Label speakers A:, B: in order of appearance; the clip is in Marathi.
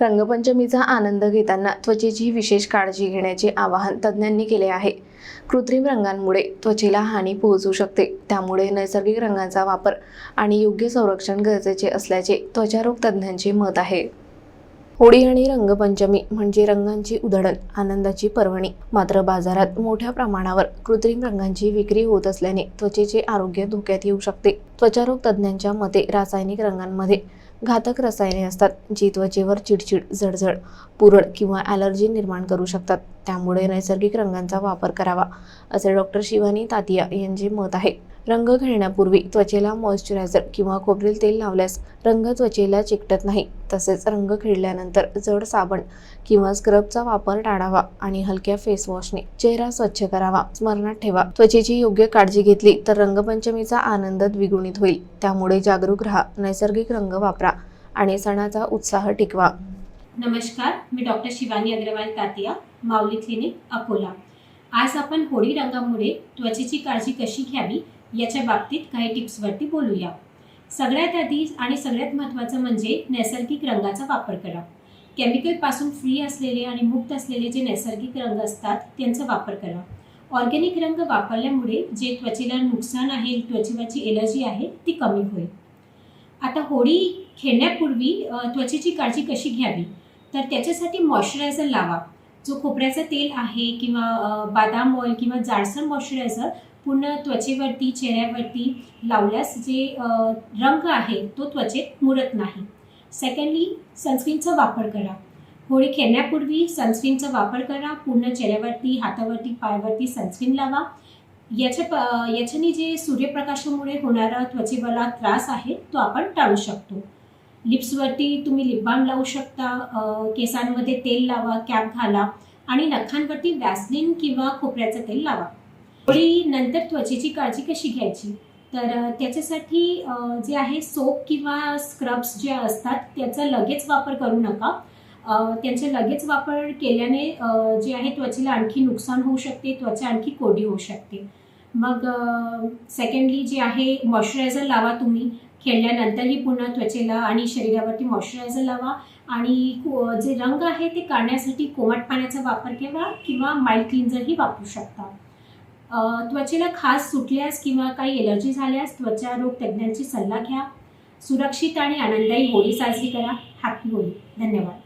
A: रंगपंचमीचा आनंद घेताना त्वचेची विशेष काळजी घेण्याचे आवाहन तज्ज्ञांनी केले आहे. कृत्रिम रंगांमुळे त्वचेला हानी पोहोचू शकते. त्यामुळे नैसर्गिक रंगांचा वापर आणि योग्य संरक्षण गरजेचे असल्याचे त्वचारोग तज्ज्ञांचे मत आहे. होळी आणि रंगपंचमी म्हणजे रंगांची उधळण आनंदाची पर्वणी. मात्र बाजारात मोठ्या प्रमाणावर कृत्रिम रंगांची विक्री होत असल्याने त्वचेचे आरोग्य धोक्यात येऊ शकते. त्वचारोग तज्ज्ञांच्या मते रासायनिक रंगांमध्ये घातक रसायने असतात जी त्वचेवर चिडचिड जडजड पुरळ किंवा ॲलर्जी निर्माण करू शकतात. त्यामुळे नैसर्गिक रंगांचा वापर करावा असे डॉक्टर शिवानी तातिया यांचे मत आहे. रंग खेळण्यापूर्वी त्वचेला मॉइश्चरायझर किंवा खोबरेल तेल लावल्यास रंग त्वचेला चिकटत नाही. तसेच रंग खेळल्यानंतर जड साबण किंवा स्क्रबचा वापर टाळावा आणि हलक्या फेस वॉशने चेहरा स्वच्छ करावा. स्मरणात ठेवा त्वचेची योग्य काळजी घेतली तर रंगपंचमीचा आनंद द्विगुणित होईल. त्यामुळे जागरूक राहा नैसर्गिक रंग वापरा आणि सणाचा उत्साह टिकवा.
B: नमस्कार मी डॉक्टर शिवानी अग्रवाल तातिया माऊली क्लिनिक अकोला. आज आपण होळी रंगामुळे त्वचेची काळजी कशी घ्यावी याच्या बाबतीत काही टिप्सवरती बोलूया. सगळ्यात आधी आणि सगळ्यात महत्त्वाचं म्हणजे नैसर्गिक रंगाचा वापर करा. केमिकलपासून फ्री असलेले आणि मुक्त असलेले जे नैसर्गिक रंग असतात त्यांचा वापर करा. ऑर्गॅनिक रंग वापरल्यामुळे जे त्वचेला नुकसान आहे त्वचेवरची एलर्जी आहे ती कमी होईल. आता होळी खेळण्यापूर्वी त्वचेची काळजी कशी घ्यावी? तर त्याच्यासाठी मॉइश्चरायझर लावा. जो खोबऱ्याचं तेल आहे किंवा बदाम ऑइल किंवा जाडसर मॉइश्चरायझर पूर्ण त्वचेवरती चेहऱ्यावरती लावल्यास जे रंग आहे तो त्वचेत मुरत नाही. सेकंडली सनस्क्रीनचा वापर करा. होळी खेळण्यापूर्वी सनस्क्रीनचा वापर करा. पूर्ण चेहऱ्यावरती हातावरती पायावरती सनस्क्रीन लावा. याच्या प याच्याने जे सूर्यप्रकाशामुळे होणारा त्वचेवाला त्रास आहे तो आपण टाळू शकतो. लिप्सवरती तुम्ही लिप बाम लावू शकता केसांमध्ये तेल लावा कॅप घाला आणि नखांवरती वॅसलिन किंवा खोबऱ्याचं तेल लावा. होळी नंतर त्वचेची काळजी कशी घ्यायची? तर त्याच्यासाठी जे आहे सोप किंवा स्क्रब्स जे असतात त्याचा लगेच वापर करू नका. अ, त्यांचा लगेच वापर केल्याने जे आहे त्वचेला आणखी नुकसान होऊ शकते त्वचा आणखी कोरडी होऊ शकते. मग सेकंडली जे आहे मॉइश्चरायझर लावा तुम्ही. खेळल्यानंतरही पुन्हा त्वचेला आणि शरीरावरती मॉइश्चरायझर लावा. आणि जे रंग आहे ते काढण्यासाठी कोमट पाण्याचा वापर केला किंवा माइल्ड क्लिन्झरही वापरू शकता. त्वचेला खास सुटल्यास किंवा काही एलर्जी झाल्यास त्वचा रोग तज्ज्ञांची सल्ला घ्या. सुरक्षित आणि आनंददायी होळी साजरी करा. हॅपी होळी. धन्यवाद.